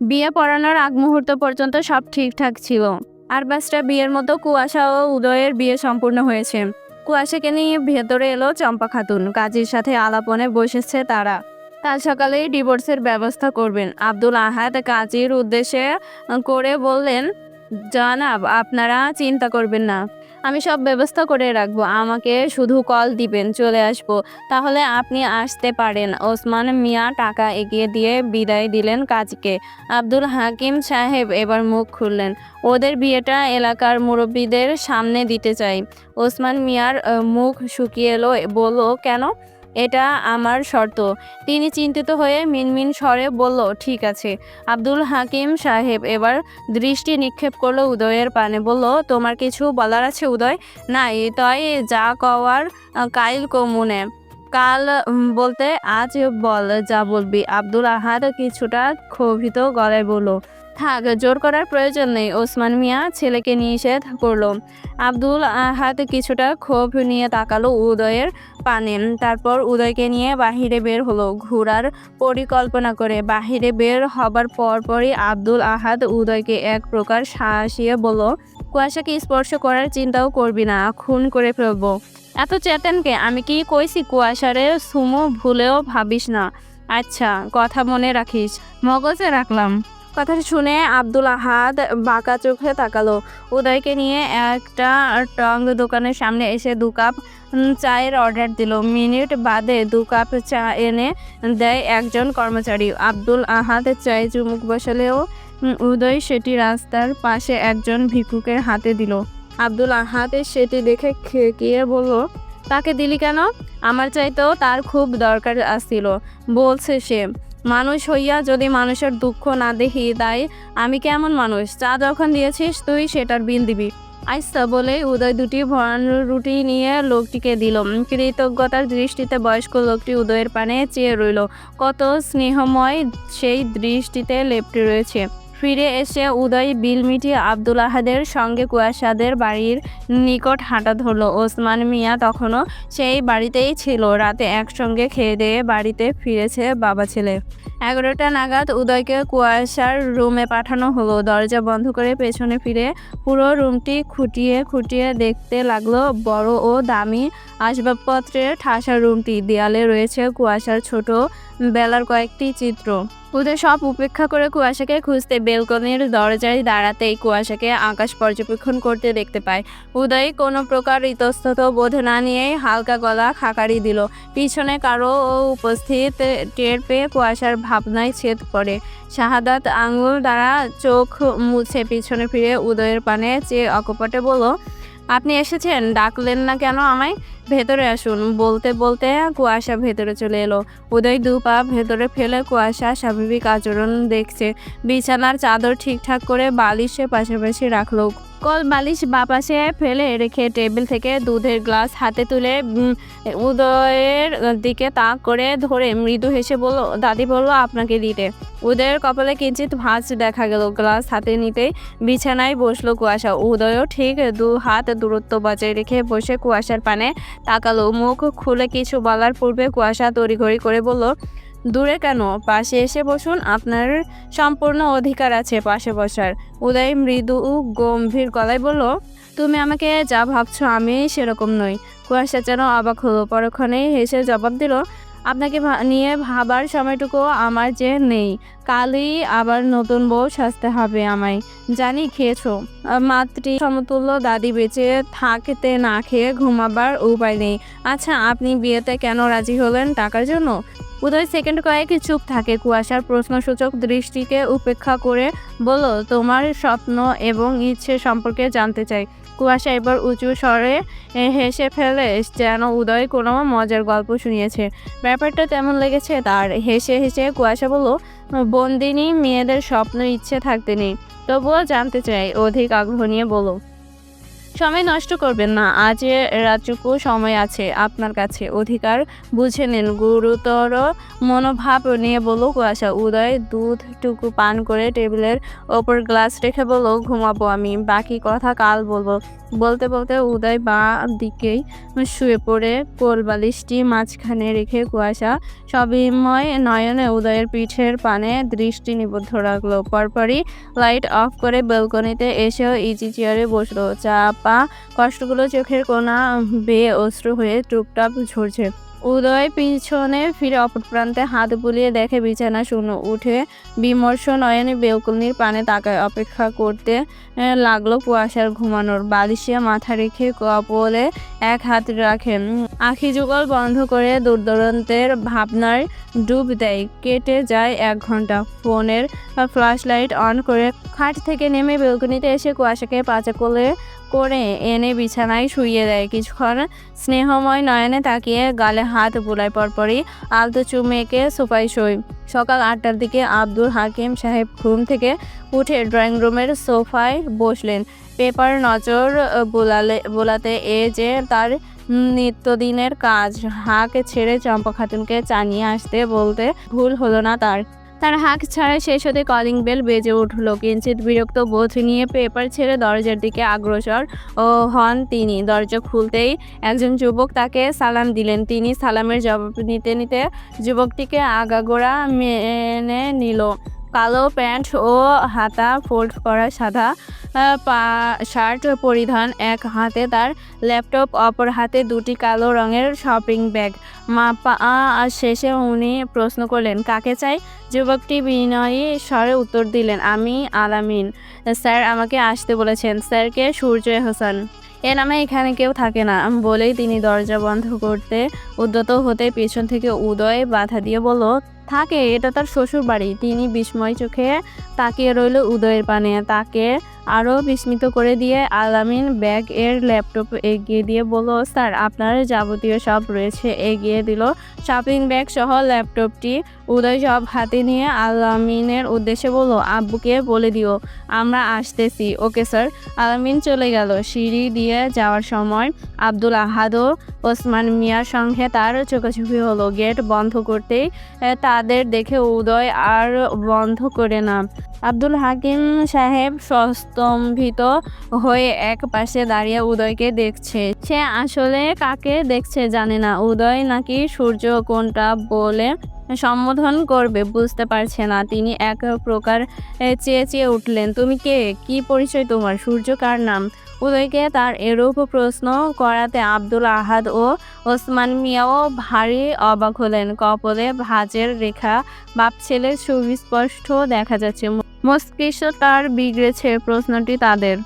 বিয়ে পড়ানোর আগ মুহূর্ত পর্যন্ত সব ঠিকঠাক ছিল। আর বাসটা বিয়ের মতো কুয়াশা ও উদয়ের বিয়ে সম্পূর্ণ হয়েছে। কুয়াশাকে নিয়ে ভেতরে এলো চম্পা খাতুন, কাজীর সাথে আলাপনে বসেছে তারা। কাল সকালেই ডিভোর্সের ব্যবস্থা করবেন। আব্দুল আহাদ কাজীর উদ্দেশ্যে করে বললেন, জানাব, আপনারা চিন্তা করবেন না। আমি সব ব্যবস্থা করে রাখব। আমাকে শুধু কল দিবেন, চলে আসব। তাহলে আপনি আসতে পারেন। ওসমান মিয়া টাকা এগিয়ে দিয়ে বিদায় দিলেন কাজকে। আব্দুল হাকিম সাহেব এবার মুখ খুললেন। ওদের বিয়েটা এলাকার মুরব্বীদের সামনে দিতে চাই। ওসমান মিয়ার মুখ শুকিয়ে এলো, বলল, কেন? এটা আমার শর্ত। তিনি চিন্তিত হয়ে মিনমিন স্বরে বলল, ঠিক আছে। আব্দুল হাকিম সাহেব এবার দৃষ্টি নিক্ষেপ করল উদয়ের পানে, বলল, তোমার কিছু বলার আছে উদয়? নাই তাই যা কওয়ার, কাইল কমুনে। কাল বলতে আজ বল, যা বলবি। আব্দুল আহাদ কিছুটা ক্ষোভিত গলায় বলল থাক, জোর করার প্রয়োজন নেই। ওসমান মিয়া ছেলেকে নিষেধ করল। আব্দুল আহাদ কিছুটা ক্ষোভ নিয়ে তাকালো উদয়ের পানে। তারপর উদয়কে নিয়ে বাহিরে বের হলো। ঘোরার পরিকল্পনা করে বাহিরে বের হবার পরপরই আব্দুল আহাদ উদয়কে এক প্রকার শাসিয়ে বলল, কুয়াশাকে স্পর্শ করার চিন্তাও করবি না, খুন করে ফেলব। এত চেতেনকে আমি কি কইছি কুয়াশারে? সুমো, ভুলেও ভাবিস না। আচ্ছা কথা মনে রাখিস। মগজে রাখলাম। কথাটা শুনে আব্দুল আহাদ বাঁকা চোখে তাকালো। উদয়কে নিয়ে একটা টং দোকানের সামনে এসে দু কাপ চায়ের অর্ডার দিল। মিনিট বাদে দু কাপ চা এনে দেয় একজন কর্মচারী। আব্দুল আহাদ চায়ে চুমুক বসালেও উদয় সেটি রাস্তার পাশে একজন ভিক্ষুকের হাতে দিল। আব্দুল আহাদ সেটি দেখে খেকিয়ে বলল, তাকে দিলি কেন? আমার চাইতেও তার খুব দরকার আসছিল বলছে সে। মানুষ হইয়া যদি মানুষের দুঃখ না দেখি, তাই আমি কেমন মানুষ? চা যখন দিয়েছিস তুই সেটার বিল দিবি। আইসা বলে উদয় দুটি ভরানো রুটি নিয়ে লোকটিকে দিল। কৃতজ্ঞতার দৃষ্টিতে বয়স্ক লোকটি উদয়ের পানে চেয়ে রইল। কত স্নেহময় সেই দৃষ্টিতে লেপটে রয়েছে। ফিরে এসে উদয় বিল মিটিয়ে আব্দুল আহাদের সঙ্গে কুয়াশাদের বাড়ির নিকট হাঁটা ধরলো। ওসমান মিয়া তখনও সেই বাড়িতেই ছিল। রাতে একসঙ্গে খেয়ে দিয়ে বাড়িতে ফিরেছে বাবা ছেলে। এগারোটা নাগাদ উদয়কে কুয়াশার রুমে পাঠানো হলো। দরজা বন্ধ করে পেছনে ফিরে পুরো রুমটি খুঁটিয়ে খুঁটিয়ে দেখতে লাগল বড় ও দামি আসবাবপত্রের ঠাসা রুমটি। দেয়ালে রয়েছে কুয়াশার ছোট বেলার কয়েকটি চিত্র। উদয় সব উপেক্ষা করে কুয়াশাকে খুঁজতে বেলকনির দরজায় দাঁড়াতেই কুয়াশাকে আকাশ পর্যবেক্ষণ করতে দেখতে পায়। উদয় কোনো প্রকার ইতস্তত বোধ না নিয়েই হালকা গলা খাকারি দিল। পিছনে কারও উপস্থিত টের পেয়ে কুয়াশার ভাবনায় ছেদ পড়ে। শাহাদাত আঙুল দ্বারা চোখ মুছে পিছনে ফিরে উদয়ের পানে চেয়ে অকপটে বলল আপনি এসেছেন? ডাকলেন না কেন আমায়? ভেতরে আসুন। বলতে বলতে কুয়াশা ভেতরে চলে এলো। উদয় দু পা ভেতরে ফেলে কুয়াশা স্বাভাবিক আচরণ দেখছে। বিছানার চাদর ঠিকঠাক করে বালিশে পাশাপাশি রাখল। কল বালিশ বাপাশে ফেলে রেখে টেবিল থেকে দুধের গ্লাস হাতে তুলে উদয়ের দিকে তাক করে ধরে মৃদু হেসে বলল, দাদি বলল, আপনাকে দিতে। উদয়ের কপালে কিঞ্চিত ভাঁজ দেখা গেল। গ্লাস হাতে নিতেই বিছানায় বসল কুয়াশা। উদয়ও ঠিক দু হাত দূরত্ব বজায় রেখে বসে কুয়াশার পানে তাকালো। মুখ খুলে কিছু বলার পূর্বে কুয়াশা তড়িঘড়ি করে বলল দূরে কেন? পাশে এসে বসুন, আপনার সম্পূর্ণ অধিকার আছে পাশে বসার। উদয় মৃদু গম্ভীর গলায় বলল, তুমি আমাকে যা ভাবছ আমি সেরকম নই। কুয়াশা যেন অবাক হলো। পরক্ষণেই হেসে জবাব দিল, আপনাকে নিয়ে ভাবার সময়টুকু আমার যে নেই। কালই আবার নতুন বউ সাজতে হবে আমায়। জানি খেয়েছো। মাতৃ সমতুল্য দাদি বেঁচে থাকতে না খেয়ে ঘুমাবার উপায় নেই। আচ্ছা আপনি বিয়েতে কেন রাজি হলেন টাকার জন্য? উদয় সেকেন্ড কয়েক চুপ থাকে। কুয়াশার প্রশ্নসূচক দৃষ্টিকে উপেক্ষা করে বলো তোমার স্বপ্ন এবং ইচ্ছে সম্পর্কে জানতে চাই। কুয়াশা এবার উঁচু স্বরে হেসে ফেলে, যেন উদয় কোনো মজার গল্প শুনিয়েছে। ব্যাপারটা তেমন লেগেছে তার। হেসে হেসে কুয়াশা বলল, বন্দিনী, মেয়েদের স্বপ্ন, ইচ্ছে থাকতে নেই। তবুও জানতে চাই। অধিক আগ্রহ নিয়ে বলো সময় নষ্ট করবেন না। আজ রাতটুকু সময় আছে। আপনার কাছে অধিকার বুঝে নিন। গুরুতর মনোভাব নিয়ে বলো কুয়াশা, উদয়, দুধটুকু পান করে টেবিলের ওপর গ্লাস রেখে বলো ঘুমাবো আমি। বাকি কথা কাল বলব। বলতে বলতে উদয় বা দিকেই শুয়ে পড়ে। কোল বালিশটি মাঝখানে রেখে কুয়াশা সবিময় নয়নে উদয়ের পিঠের পানে দৃষ্টি নিবদ্ধ রাখল। পরপরই লাইট অফ করে বেলকনিতে এসেও ইজি চেয়ারে বসল। চাপা কষ্টগুলো চোখের কোনা বেয়ে অশ্রু হয়ে টুপটাপ ঝরছে। উদয় পিছনে ফিরে অপর প্রান্তে হাত বুলিয়ে দেখে বিছানা শূন্য উঠে বিমর্ষ নয়নে বেলকনির পানে তাকায়। অপেক্ষা করতে লাগল কুয়াশার ঘুমানোর। বালিশে মাথা রেখে কপলে এক হাত রাখেন আখি যুগল বন্ধ করে দূরদূরান্তের ভাবনার ডুব দেয়। কেটে যায় এক ঘণ্টা। ফোনের ফ্ল্যাশ লাইট অন করে খাট থেকে নেমে বেলকনিতে এসে কুয়াশাকে পাচা কোলে করে এনে বিছানায় শুইয়ে দেয়। কিছুক্ষণ স্নেহময় নয়নে তাকিয়ে গালে হাত বুলায় পরপরই আলতো চুমেকে সোফায় শোয়। সকাল আটটার দিকে আব্দুল হাকিম সাহেব ঘুম থেকে উঠে ড্রয়িং রুমের সোফায় বসলেন। পেপার নজর বোলালে, বোলাতে এ যে তার নিত্যদিনের কাজ। হাঁক ছেড়ে চম্পা খাতুনকে চানিয়ে আসতে বলতে ভুল হলো না তার। তার হাঁক ছাড়া শেষ হতে কলিং বেল বেজে উঠল। কিঞ্চিত বিরক্ত বোধ নিয়ে পেপার ছেড়ে দরজার দিকে অগ্রসর ও হন তিনি। দরজা খুলতেই একজন যুবক তাকে সালাম দিলেন। তিনি সালামের জবাব নিতে নিতে যুবকটিকে আগাগোড়া মেনে নিল। কালো প্যান্ট ও হাতা ফোল্ড করা সাদা পা, শার্ট পরিধান এক হাতে তার ল্যাপটপ, অপর হাতে দুটি কালো রঙের শপিং ব্যাগ। মা পা আ- শেষে উনি প্রশ্ন করলেন, কাকে চাই? যুবকটি বিনয়ী স্বরে উত্তর দিলেন, আমি আলামিন। স্যার আমাকে আসতে বলেছেন। স্যারকে সূর্য হোসেন। এ নামে এখানে কেউ থাকে না। বলেই তিনি দরজা বন্ধ করতে উদ্যত হতে পেছন থেকে উদয় বাধা দিয়ে বলল থাকে এটা তার শ্বশুর বাড়ি তিনি বিস্ময় চোখে তাকিয়ে রইল উদয়ের পানে। তাকে আরও বিস্মিত করে দিয়ে আলামিন ব্যাগ এর ল্যাপটপ এগিয়ে দিয়ে বলল, স্যার, আপনার যাবতীয় সব রয়েছে। এগিয়ে দিল শপিং ব্যাগ সহ ল্যাপটপটি। উদয় সব হাতে নিয়ে আলামিনের উদ্দেশ্যে বলল, আব্বুকে বলে দিও, আমরা আসতেছি। Okay, sir. আলামিন চলে গেল সিঁড়ি দিয়ে যাওয়ার সময়। আব্দুল আহাদ ও ওসমান মিয়ার সঙ্গে তার চোখাচোখি হলো। গেট বন্ধ করতেই তাদের দেখে উদয় আর বন্ধ করে না। আব্দুল হাকিম সাহেব সস্তম্ভিত হয়ে এক পাশে দাঁড়িয়ে উদয়কে দেখছে। সে আসলে কাকে দেখছে জানে না। উদয় নাকি সূর্য কোনটা বলে সম্বোধন করবে বুঝতে পারছে না। তিনি এক প্রকার চেয়ে চেয়ে উঠলেন, তুমি কে? কি পরিচয় তোমার? সূর্য কার নাম? উদয়কে তার এরূপ প্রশ্ন করাতে আব্দুল আহাদ ও ওসমান মিয়াও ভারী অবাক হলেন। কপলে ভাঁজের রেখা বাপ ছেলের সুবিস্পষ্ট দেখা যাচ্ছে। মস্তিষ্ক তার বিগড়েছে প্রশ্নটি তাদের।